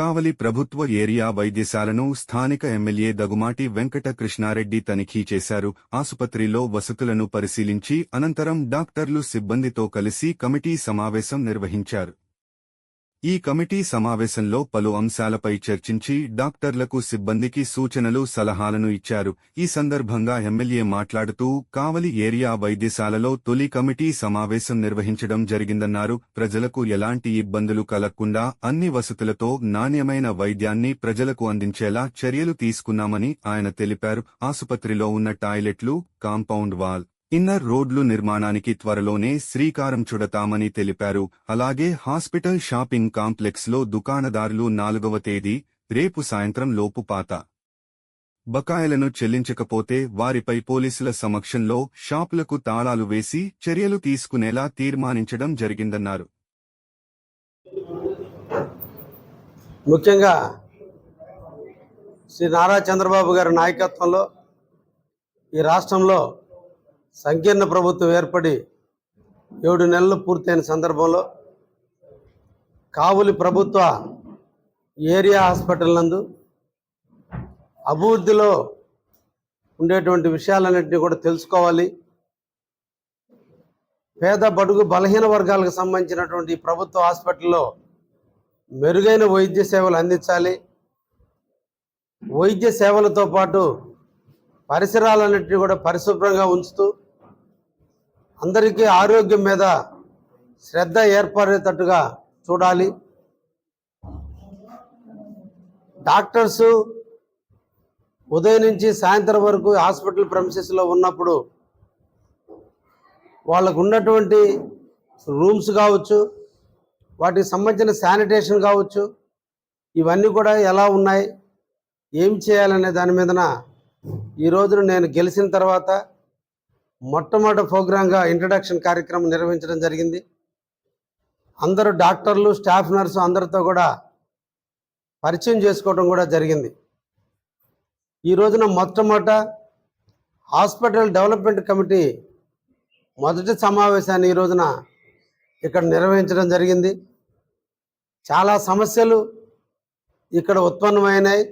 కావలి ప్రభుత్వ ఏరియా వైద్యశాలను స్థానిక ఎమ్మెల్యే దగుమాటి వెంకట కృష్ణారెడ్డి తనిఖీ చేశారు. ఆసుపత్రిలో వసతులను పరిశీలించి అనంతరం డాక్టర్లు సిబ్బందితో కలిసి కమిటీ సమావేశం నిర్వహించారు. ఈ కమిటీ సమావేశంలో పలు అంశాలపై చర్చించి డాక్టర్లకు సిబ్బందికి సూచనలు సలహాలను ఇచ్చారు. ఈ సందర్భంగా ఎమ్మెల్యే మాట్లాడుతూ కావలి ఏరియా వైద్యశాలలో తొలి కమిటీ సమావేశం నిర్వహించడం జరిగిందన్నారు. ప్రజలకు ఎలాంటి ఇబ్బందులు కలగకుండా అన్ని వసతులతో నాణ్యమైన వైద్యాన్ని ప్రజలకు అందించేలా చర్యలు తీసుకున్నామని ఆయన తెలిపారు. ఆసుపత్రిలో ఉన్న టాయిలెట్లు కాంపౌండ్ వాల్ ఇన్నర్ రోడ్లు నిర్మాణానికి త్వరలోనే శ్రీకారం చుడతామని తెలిపారు. అలాగే హాస్పిటల్ షాపింగ్ కాంప్లెక్స్లో దుకాణదారులు నాలుగవ తేదీ రేపు సాయంత్రం లోపు పాత బకాయిలను చెల్లించకపోతే వారిపై పోలీసుల సమక్షంలో షాపులకు తాళాలు వేసి చర్యలు తీసుకునేలా తీర్మానించడం జరిగిందన్నారు. ముఖ్యంగా శ్రీ నారా చంద్రబాబు గారి నాయకత్వంలో ఈ రాష్ట్రంలో సంకీర్ణ ప్రభుత్వం ఏర్పడి ఏడు నెలలు పూర్తయిన సందర్భంలో కావులి ప్రభుత్వ ఏరియా హాస్పిటల్ నందు అభివృద్ధిలో ఉండేటువంటి విషయాలన్నింటినీ కూడా తెలుసుకోవాలి. పేద బడుగు బలహీన వర్గాలకు సంబంధించినటువంటి ప్రభుత్వ హాస్పిటల్లో మెరుగైన వైద్య సేవలు అందించాలి. వైద్య సేవలతో పాటు పరిసరాలన్నింటినీ కూడా పరిశుభ్రంగా ఉంచుతూ అందరికీ ఆరోగ్యం మీద శ్రద్ధ ఏర్పడేటట్టుగా చూడాలి. డాక్టర్స్ ఉదయం నుంచి సాయంత్రం వరకు హాస్పిటల్ ప్రమిసెస్లో ఉన్నప్పుడు వాళ్ళకు ఉన్నటువంటి రూమ్స్ కావచ్చు వాటికి సంబంధించిన శానిటేషన్ కావచ్చు ఇవన్నీ కూడా ఎలా ఉన్నాయి ఏం చేయాలనే దాని మీదన ఈ రోజున నేను గెలిచిన తర్వాత మొట్టమొదటి ప్రోగ్రాంగా ఇంట్రడక్షన్ కార్యక్రమం నిర్వహించడం జరిగింది. అందరూ డాక్టర్లు స్టాఫ్ నర్సు అందరితో కూడా పరిచయం చేసుకోవడం కూడా జరిగింది. ఈ రోజున మొట్టమొదట హాస్పిటల్ డెవలప్మెంట్ కమిటీ మొదటి సమావేశాన్ని ఈ రోజున ఇక్కడ నిర్వహించడం జరిగింది. చాలా సమస్యలు ఇక్కడ ఉత్పన్నమైనాయి.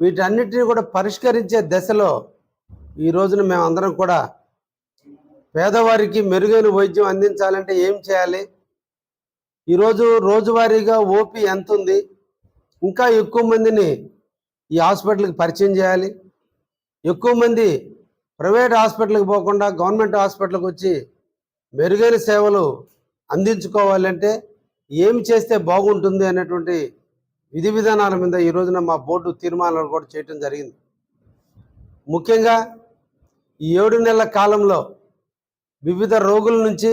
వీటన్నిటిని కూడా పరిష్కరించే దశలో ఈ రోజున మేమందరం కూడా పేదవారికి మెరుగైన వైద్యం అందించాలంటే ఏం చేయాలి? ఈరోజు రోజువారీగా ఓపీ ఎంత ఉంది ఇంకా ఎక్కువ మందిని ఈ హాస్పిటల్కి పరిచయం చేయాలి? ఎక్కువ మంది ప్రైవేట్ హాస్పిటల్కి పోకుండా గవర్నమెంట్ హాస్పిటల్కి వచ్చి మెరుగైన సేవలు అందించుకోవాలంటే ఏమి చేస్తే బాగుంటుంది అనేటువంటి విధి విధానాల మీద ఈ రోజున మా బోర్డు తీర్మానాలు కూడా చేయటం జరిగింది. ముఖ్యంగా ఈ ఏడు నెలల కాలంలో వివిధ రోగుల నుంచి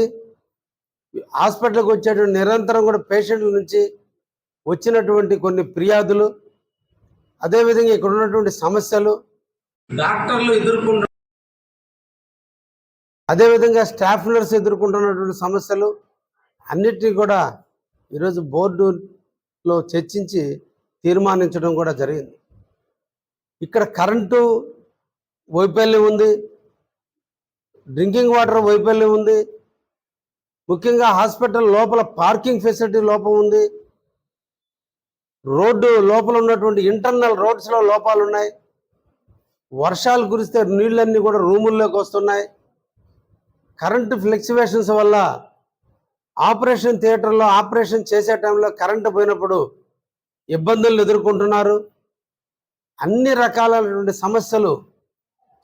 హాస్పిటల్కి వచ్చేటువంటి నిరంతరం కూడా పేషెంట్ల నుంచి వచ్చినటువంటి కొన్ని ఫిర్యాదులు అదేవిధంగా ఇక్కడ ఉన్నటువంటి సమస్యలు. డాక్టర్లు ఎదుర్కొంటు అదేవిధంగా స్టాఫ్ నర్స్ ఎదుర్కొంటున్నటువంటి సమస్యలు అన్నిటినీ కూడా ఈరోజు బోర్డులో చర్చించి తీర్మానించడం కూడా జరిగింది. ఇక్కడ కరెంటు వైఫల్యం ఉంది. డ్రింకింగ్ వాటర్ వైఫల్యం ఉంది. ముఖ్యంగా హాస్పిటల్ లోపల పార్కింగ్ ఫెసిలిటీ లోపం ఉంది. రోడ్డు లోపల ఉన్నటువంటి ఇంటర్నల్ రోడ్స్లో లోపాలు ఉన్నాయి. వర్షాలు కురిస్తే నీళ్ళన్నీ కూడా రూముల్లోకి వస్తున్నాయి. కరెంటు ఫ్లెక్సివేషన్స్ వల్ల ఆపరేషన్ థియేటర్లో ఆపరేషన్ చేసే టైంలో కరెంటు పోయినప్పుడు ఇబ్బందులు ఎదుర్కొంటున్నారు. అన్ని రకాలైనటువంటి సమస్యలు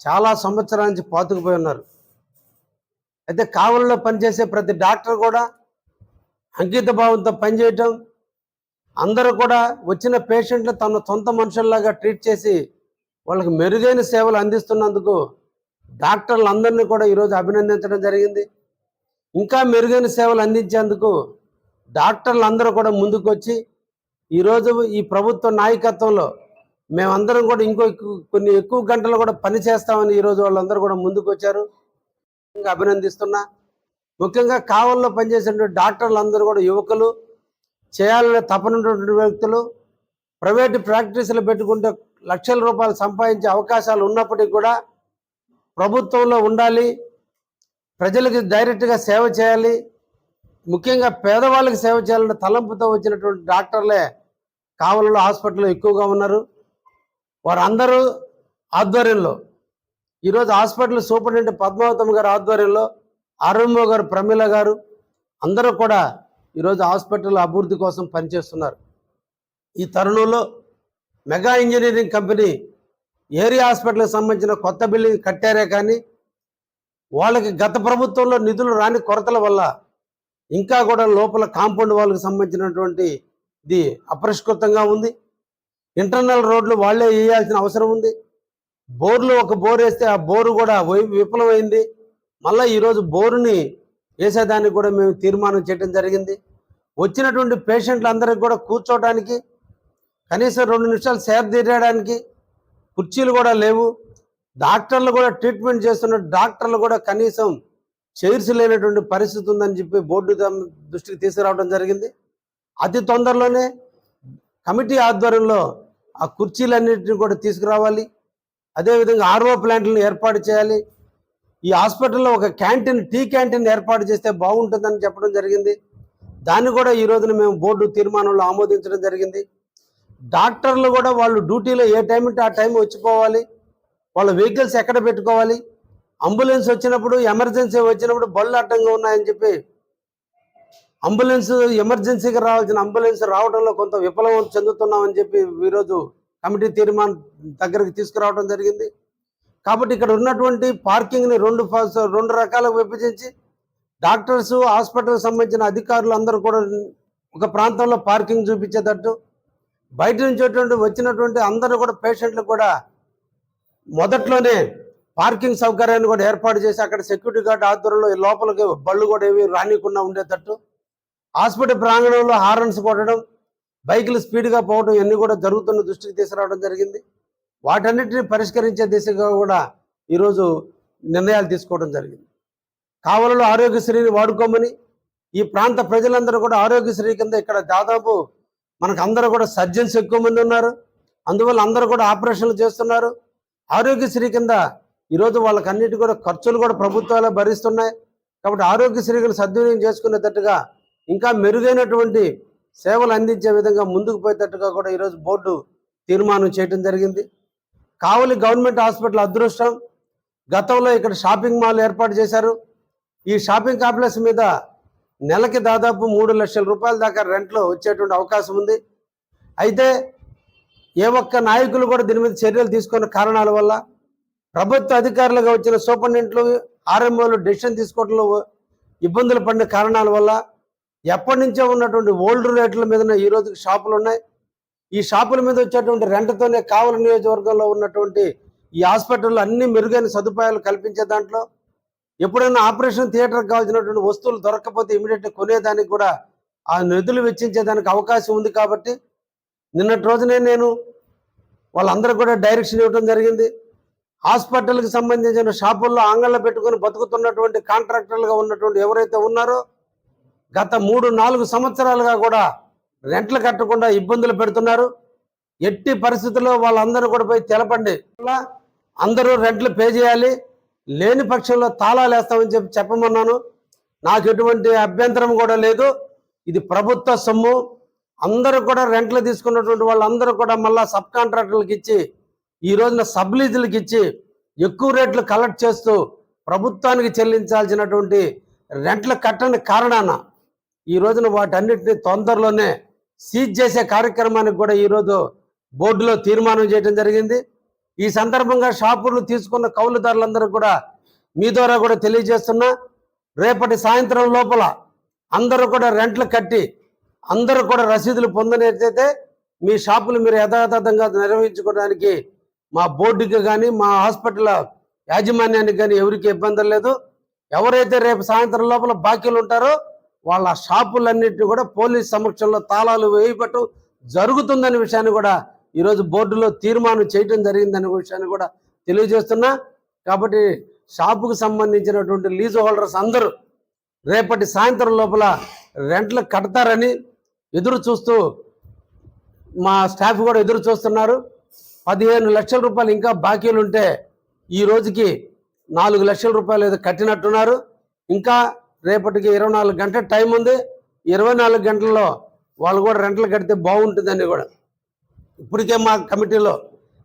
చాలా సంవత్సరాల నుంచి పాతుకుపోయి ఉన్నారు. అయితే కావలిలో పనిచేసే ప్రతి డాక్టర్ కూడా అంకిత భావంతో పనిచేయటం అందరూ కూడా వచ్చిన పేషెంట్లు తన సొంత మనుషుల్లాగా ట్రీట్ చేసి వాళ్ళకి మెరుగైన సేవలు అందిస్తున్నందుకు డాక్టర్లందరినీ కూడా ఈరోజు అభినందించడం జరిగింది. ఇంకా మెరుగైన సేవలు అందించేందుకు డాక్టర్లందరూ కూడా ముందుకు వచ్చి ఈరోజు ఈ ప్రభుత్వ నాయకత్వంలో మేమందరం కూడా ఇంకో కొన్ని ఎక్కువ గంటలు కూడా పని చేస్తామని ఈరోజు వాళ్ళందరూ కూడా ముందుకు వచ్చారు అభినందిస్తున్నా. ముఖ్యంగా కావల్లో పనిచేసినటువంటి డాక్టర్లు అందరూ కూడా యువకులు చేయాలనే తపనటువంటి వ్యక్తులు ప్రైవేట్ ప్రాక్టీసులు పెట్టుకుంటే లక్షల రూపాయలు సంపాదించే అవకాశాలు ఉన్నప్పటికీ కూడా ప్రభుత్వంలో ఉండాలి ప్రజలకు డైరెక్ట్గా సేవ చేయాలి ముఖ్యంగా పేదవాళ్ళకి సేవ చేయాలన్న తలంపుతో వచ్చినటువంటి డాక్టర్లే కావలలో హాస్పిటల్లో ఎక్కువగా ఉన్నారు. వారందరూ ఆధ్వర్యంలో ఈరోజు హాస్పిటల్ సూపరింటెండెంట్ పద్మావతమ్మ గారి ఆధ్వర్యంలో ఆరంభో గారు ప్రమీల గారు అందరూ కూడా ఈరోజు హాస్పిటల్ అభివృద్ధి కోసం పనిచేస్తున్నారు. ఈ తరుణంలో మెగా ఇంజనీరింగ్ కంపెనీ ఏరియా హాస్పిటల్కి సంబంధించిన కొత్త బిల్డింగ్ కట్టారే కానీ వాళ్ళకి గత ప్రభుత్వంలో నిధులు రాని కొరతల వల్ల ఇంకా కూడా లోపల కాంపౌండ్ వాళ్ళకి సంబంధించినటువంటి ఇది అపరిష్కృతంగా ఉంది. ఇంటర్నల్ రోడ్లు వాళ్ళే వేయాల్సిన అవసరం ఉంది. బోర్లు ఒక బోర్ వేస్తే ఆ బోరు కూడా విఫలమైంది. మళ్ళీ ఈరోజు బోరుని వేసేదానికి కూడా మేము తీర్మానం చేయడం జరిగింది. వచ్చినటువంటి పేషెంట్లందరికీ కూడా కూర్చోవడానికి కనీసం రెండు నిమిషాలు సేద తీరడానికి కుర్చీలు కూడా లేవు. డాక్టర్లు కూడా ట్రీట్మెంట్ చేస్తున్న డాక్టర్లు కూడా కనీసం చైర్స్ లేనటువంటి పరిస్థితి ఉందని చెప్పి బోర్డు దృష్టికి తీసుకురావడం జరిగింది. అతి తొందరలోనే కమిటీ ఆధ్వర్యంలో ఆ కుర్చీలన్నింటినీ కూడా తీసుకురావాలి. అదేవిధంగా ఆర్ఓ ప్లాంట్లను ఏర్పాటు చేయాలి. ఈ హాస్పిటల్లో ఒక క్యాంటీన్ టీ క్యాంటీన్ ఏర్పాటు చేస్తే బాగుంటుందని చెప్పడం జరిగింది. దాన్ని కూడా ఈ రోజున మేము బోర్డు తీర్మానంలో ఆమోదించడం జరిగింది. డాక్టర్లు కూడా వాళ్ళు డ్యూటీలో ఏ టైం ఉంటే ఆ టైం వచ్చిపోవాలి. వాళ్ళ వెహికల్స్ ఎక్కడ పెట్టుకోవాలి? అంబులెన్స్ వచ్చినప్పుడు ఎమర్జెన్సీ వచ్చినప్పుడు బళ్ళు అడ్డంగా ఉన్నాయని చెప్పి అంబులెన్స్ ఎమర్జెన్సీగా రావాల్సిన అంబులెన్స్ రావడంలో కొంత విఫలం చెందుతున్నామని చెప్పి ఈరోజు కమిటీ తీర్మానం దగ్గరకు తీసుకురావడం జరిగింది. కాబట్టి ఇక్కడ ఉన్నటువంటి పార్కింగ్ని రెండు రెండు రకాలుగా విభజించి డాక్టర్స్ హాస్పిటల్ సంబంధించిన అధికారులు అందరూ కూడా ఒక ప్రాంతంలో పార్కింగ్ చూపించేటట్టు బయట నుంచి వచ్చినటువంటి అందరూ కూడా పేషెంట్లు కూడా మొదట్లోనే పార్కింగ్ సౌకర్యాన్ని కూడా ఏర్పాటు చేసి అక్కడ సెక్యూరిటీ గార్డ్ ఆధ్వర్యంలో లోపలికి బళ్ళు కూడా ఏవి రానికుండా ఉండేటట్టు హాస్పిటల్ ప్రాంగణంలో హారన్స్ కొట్టడం బైకులు స్పీడ్గా పోవడం ఇవన్నీ కూడా జరుగుతున్న దృష్టికి తీసుకురావడం జరిగింది. వాటన్నిటిని పరిష్కరించే దిశగా కూడా ఈరోజు నిర్ణయాలు తీసుకోవడం జరిగింది. కావలలో ఆరోగ్యశ్రీని వాడుకోమని ఈ ప్రాంత ప్రజలందరూ కూడా ఆరోగ్యశ్రీ కింద ఇక్కడ దాదాపు మనకు అందరూ కూడా సర్జన్స్ ఎక్కువ మంది ఉన్నారు. అందువల్ల అందరూ కూడా ఆపరేషన్లు చేస్తున్నారు. ఆరోగ్యశ్రీ కింద ఈరోజు వాళ్ళకి అన్నిటి కూడా ఖర్చులు కూడా ప్రభుత్వాలే భరిస్తున్నాయి. కాబట్టి ఆరోగ్యశ్రీని సద్వినియోగం చేసుకునేటట్టుగా ఇంకా మెరుగైనటువంటి సేవలు అందించే విధంగా ముందుకు పోయేటట్టుగా కూడా ఈరోజు బోర్డు తీర్మానం చేయడం జరిగింది. కావలి గవర్నమెంట్ హాస్పిటల్ అదృష్టం. గతంలో ఇక్కడ షాపింగ్ మాల్ ఏర్పాటు చేశారు. ఈ షాపింగ్ కాంప్లెక్స్ మీద నెలకి దాదాపు మూడు లక్షల రూపాయల దాకా రెంట్లో వచ్చేటువంటి అవకాశం ఉంది. అయితే ఏ ఒక్క నాయకులు కూడా దీని మీద చర్యలు తీసుకున్న కారణాల వల్ల ప్రభుత్వ అధికారులుగా వచ్చిన సూపరింటెండెంట్లు ఆర్ఎంఓలు డెసిషన్ తీసుకోవడంలో ఇబ్బందులు పడిన కారణాల వల్ల ఎప్పటి నుంచో ఉన్నటువంటి ఓల్డ్ రేట్ల మీద ఈ రోజు షాపులు ఉన్నాయి. ఈ షాపుల మీద వచ్చేటువంటి రెంట్తోనే కావలి నియోజకవర్గంలో ఉన్నటువంటి ఈ హాస్పిటల్లో అన్ని మెరుగైన సదుపాయాలు కల్పించే దాంట్లో ఎప్పుడైనా ఆపరేషన్ థియేటర్కి కావాల్సినటువంటి వస్తువులు దొరకకపోతే ఇమీడియట్గా కొనేదానికి కూడా ఆ నిధులు వెచ్చించేదానికి అవకాశం ఉంది కాబట్టి నిన్నటి రోజునే నేను వాళ్ళందరూ కూడా డైరెక్షన్ ఇవ్వడం జరిగింది. హాస్పిటల్కి సంబంధించిన షాపుల్లో ఆంగళ్ళ పెట్టుకొని బతుకుతున్నటువంటి కాంట్రాక్టర్లుగా ఉన్నటువంటి ఎవరైతే ఉన్నారో గత మూడు నాలుగు సంవత్సరాలుగా కూడా రెంట్లు కట్టకుండా ఇబ్బందులు పెడుతున్నారు. ఎట్టి పరిస్థితుల్లో వాళ్ళందరూ కూడా పోయి తెలపండి. ఇలా అందరూ రెంట్లు పే చేయాలి. లేని పక్షంలో తాళాలు వేస్తామని చెప్పి చెప్పమన్నాను. నాకు ఎటువంటి అభ్యంతరం కూడా లేదు. ఇది ప్రభుత్వ సొమ్ము. అందరూ కూడా రెంట్లు తీసుకున్నటువంటి వాళ్ళందరూ కూడా మళ్ళా సబ్ కాంట్రాక్టర్లకు ఇచ్చి ఈ రోజున సబ్లీజులకు ఇచ్చి ఎక్కువ రేట్లు కలెక్ట్ చేస్తూ ప్రభుత్వానికి చెల్లించాల్సినటువంటి రెంట్లు కట్టని కారణాన ఈ రోజున వాటన్నిటిని తొందరలోనే సీజ్ చేసే కార్యక్రమానికి కూడా ఈరోజు బోర్డులో తీర్మానం చేయడం జరిగింది. ఈ సందర్భంగా షాపులు తీసుకున్న కౌలుదారులందరూ కూడా మీ ద్వారా కూడా తెలియజేస్తున్నా రేపటి సాయంత్రం లోపల అందరూ కూడా రెంట్లు కట్టి అందరూ కూడా రసీదులు పొందనట్లయితే మీ షాపులు మీరు యథాతథంగా నిర్వహించుకోవడానికి మా బోర్డుకి కానీ మా హాస్పిటల్ యాజమాన్యానికి కానీ ఎవరికి ఇబ్బంది లేదు. ఎవరైతే రేపు సాయంత్రం లోపల బాకీలు ఉంటారో వాళ్ళ షాపులన్నింటినీ కూడా పోలీస్ సమక్షంలో తాళాలు వేయబట్టం జరుగుతుందనే విషయాన్ని కూడా ఈరోజు బోర్డులో తీర్మానం చేయడం జరిగిందనే విషయాన్ని కూడా తెలియజేస్తున్నా. కాబట్టి షాపుకు సంబంధించినటువంటి లీజ్ హోల్డర్స్ అందరూ రేపటి సాయంత్రం లోపల రెంట్లు కడతారని ఎదురు చూస్తూ మా స్టాఫ్ కూడా ఎదురు చూస్తున్నారు. పదిహేను లక్షల రూపాయలు ఇంకా బాకీలు ఉంటే ఈ రోజుకి నాలుగు లక్షల రూపాయలు ఏదో కట్టినట్టున్నారు. ఇంకా రేపటికి ఇరవై నాలుగు గంటల టైం ఉంది. ఇరవై నాలుగు గంటల్లో వాళ్ళు కూడా రెంట్లు కడితే బాగుంటుందని కూడా. ఇప్పటికే మా కమిటీలో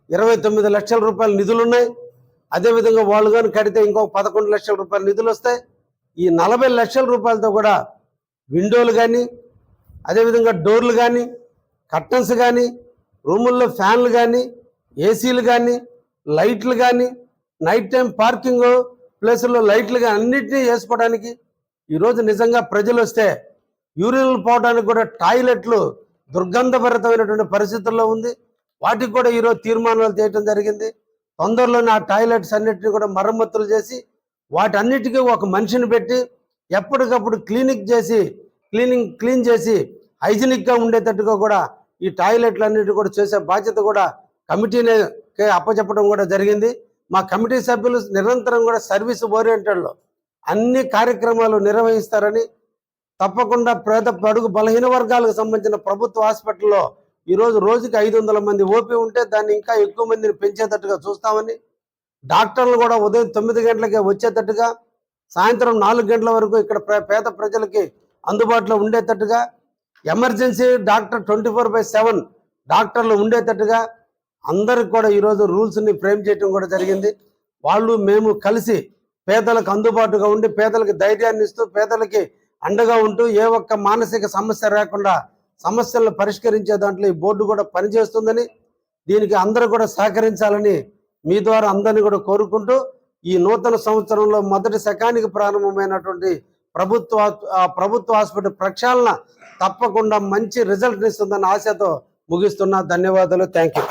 ఇరవై తొమ్మిది లక్షల రూపాయల నిధులు ఉన్నాయి. అదేవిధంగా వాళ్ళు కానీ కడితే ఇంకొక పదకొండు లక్షల రూపాయల నిధులు వస్తాయి. ఈ నలభై లక్షల రూపాయలతో కూడా విండోలు కానీ అదేవిధంగా డోర్లు కానీ కర్టన్స్ కానీ రూముల్లో ఫ్యాన్లు కానీ ఏసీలు కానీ లైట్లు కానీ నైట్ టైం పార్కింగ్ ప్లేసుల్లో లైట్లు కానీ అన్నింటినీ వేసుకోవడానికి ఈరోజు నిజంగా ప్రజలు వస్తే యూరిన్లు పోవడానికి కూడా టాయిలెట్లు దుర్గంధభరితమైనటువంటి పరిస్థితుల్లో ఉంది. వాటికి కూడా ఈరోజు తీర్మానాలు చేయడం జరిగింది. తొందరలోనే ఆ టాయిలెట్స్ అన్నిటిని కూడా మరమ్మతులు చేసి వాటన్నిటికీ ఒక మనిషిని పెట్టి ఎప్పటికప్పుడు క్లీనిక్ చేసి క్లీనింగ్ క్లీన్ చేసి హైజీనిక్గా ఉండేటట్టుగా కూడా ఈ టాయిలెట్లు అన్నిటి కూడా చేసే బాధ్యత కూడా కమిటీనే అప్పచెప్పడం కూడా జరిగింది. మా కమిటీ సభ్యులు నిరంతరం కూడా సర్వీస్ ఓరియంటెడ్లో అన్ని కార్యక్రమాలు నిర్వహిస్తారని తప్పకుండా పేద పడుగు బలహీన వర్గాలకు సంబంధించిన ప్రభుత్వ హాస్పిటల్లో ఈరోజు రోజుకి ఐదు వందల మంది ఓపీ ఉంటే దాన్ని ఇంకా ఎక్కువ మందిని పెంచేటట్టుగా చూస్తామని డాక్టర్లు కూడా ఉదయం తొమ్మిది గంటలకే వచ్చేటట్టుగా సాయంత్రం నాలుగు గంటల వరకు ఇక్కడ పేద ప్రజలకి అందుబాటులో ఉండేటట్టుగా emergency doctor twenty four by seven డాక్టర్లు ఉండేటట్టుగా అందరికి కూడా ఈరోజు రూల్స్ని ఫ్రేమ్ చేయడం కూడా జరిగింది. వాళ్ళు మేము కలిసి పేదలకు అందుబాటుగా ఉండి పేదలకు ధైర్యాన్ని ఇస్తూ పేదలకి అండగా ఉంటూ ఏ ఒక్క మానసిక సమస్య రాకుండా సమస్యలను పరిష్కరించే దాంట్లో ఈ బోర్డు కూడా పనిచేస్తుందని దీనికి అందరూ కూడా సహకరించాలని మీ ద్వారా అందరినీ కూడా కోరుకుంటూ ఈ నూతన సంవత్సరంలో మొదటి శకానికి ప్రారంభమైనటువంటి ప్రభుత్వ ప్రభుత్వ హాస్పిటల్ ప్రక్షాళన తప్పకుండా మంచి రిజల్ట్ ఇస్తుందన్న ఆశతో ముగిస్తున్నా. ధన్యవాదాలు. Thank you